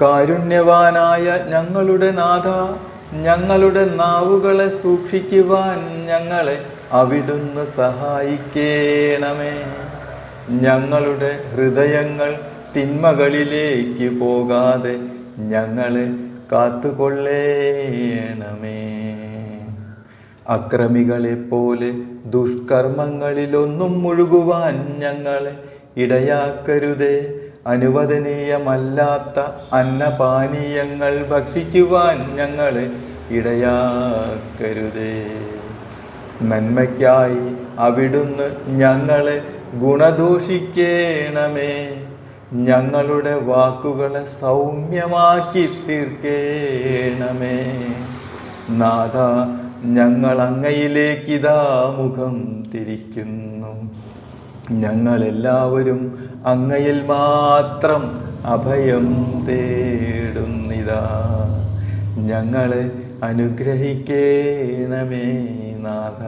കാരുണ്യവാനായ ഞങ്ങളുടെ നാഥ ഞങ്ങളുടെ നാവുകളെ സൂക്ഷിക്കുവാൻ ഞങ്ങളെ അവിടുന്ന് സഹായിക്കേണമേ. ഞങ്ങളുടെ ഹൃദയങ്ങൾ തിന്മകളിലേക്ക് പോകാതെ ഞങ്ങളെ കാത്തുകൊള്ളേണമേ. അക്രമികളെ അക്രമികളെപ്പോലെ ദുഷ്കർമ്മങ്ങളിലൊന്നും മുഴുകുവാൻ ഞങ്ങളെ ഇടയാക്കരുതേ. അനുവദനീയമല്ലാത്ത അന്നപാനീയങ്ങൾ ഭക്ഷിക്കുവാൻ ഞങ്ങളെ ഇടയാക്കരുതേ. നന്മയ്ക്കായി അവിടുന്ന് ഞങ്ങളെ ഗുണദൂഷിക്കേണമേ. ഞങ്ങളുടെ വാക്കുകളെ സൗമ്യമാക്കി തീർക്കേണമേ. നാഥ ഞങ്ങൾ അങ്ങയിലേക്കിതാ മുഖം തിരിക്കുന്നു. ഞങ്ങളെല്ലാവരും അങ്ങയിൽ മാത്രം അഭയം തേടുന്നിതാ. ഞങ്ങളെ അനുഗ്രഹിക്കേണമേ നാഥ.